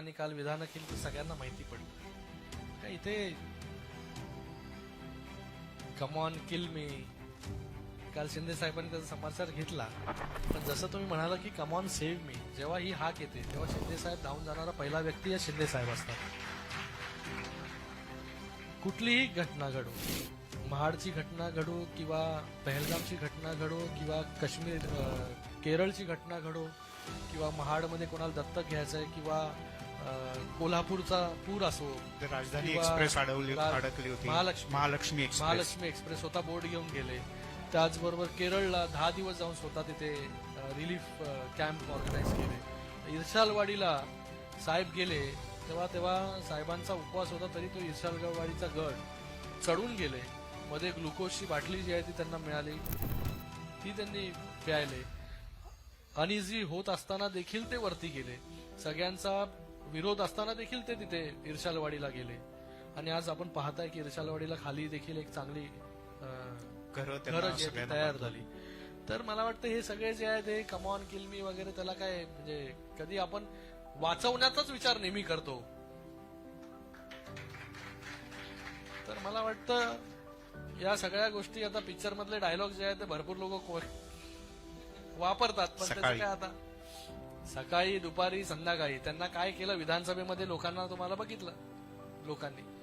आणि काल विधानं केली ती सगळ्यांना माहिती पडली. काय इथे? कमॉन किल मी काल शिंदे साहेबांनी त्याचा समाचार घेतला. पण जसं तुम्ही म्हणाला की कमॉन सेव्ह मी जेव्हा ही हाक येते तेव्हा शिंदे साहेब धावून जाणारा पहिला व्यक्ती या शिंदे साहेब असतात. कुठलीही घटना घडो महाडची घटना घडो किंवा पहलगामची घटना घडो किंवा काश्मीर केरळची घटना घडो किंवा महाडमध्ये कोणाला दत्तक घ्यायचं आहे किंवा कोल्हापूरचा पूर असो राजधानी किंवा एक्सप्रेस अडवली रा- अडकली होती. महालक्ष्मी. महालक्ष्मी एक्सप्रेस. महालक्ष्मी एक्सप्रेस स्वतः बोट घेऊन गेले. त्याचबरोबर केरळला दहा दिवस जाऊन स्वतः तिथे रिलीफ कॅम्प ऑर्गनाईज केले. इर्शालवाडीला साहेब गेले तेव्हा तेव्हा साहेबांचा उपवास होता तरी तो इर्शालवाडीचा गड चढून गेले. मध्ये ग्लुकोजची बाटली जी आहे ती त्यांना मिळाली. ती त्यांनी प्यायले. अनइझी होत असताना देखील ते वरती गेले. सगळ्यांचा विरोध असताना देखील ते तिथे इर्शालवाडीला गेले आणि आज आपण पाहताय की इर्शालवाडीला खाली देखील एक चांगली घरं आहेत तयार. झाली तर मला वाटतं हे सगळे जे आहे ते कमॉन किलमी वगैरे त्याला काय म्हणजे कधी आपण वाचवण्याचाच विचार नेहमी करतो तर मला वाटतं या सगळ्या गोष्टी आता पिक्चर मधले डायलॉग जे आहेत ते भरपूर लोक वापरतात पण त्याचं. काय आता सकाळी दुपारी संध्याकाळी. त्यांना काय केलं? विधानसभेमध्ये लोकांना तुम्हाला बघितलं. लोकांनी.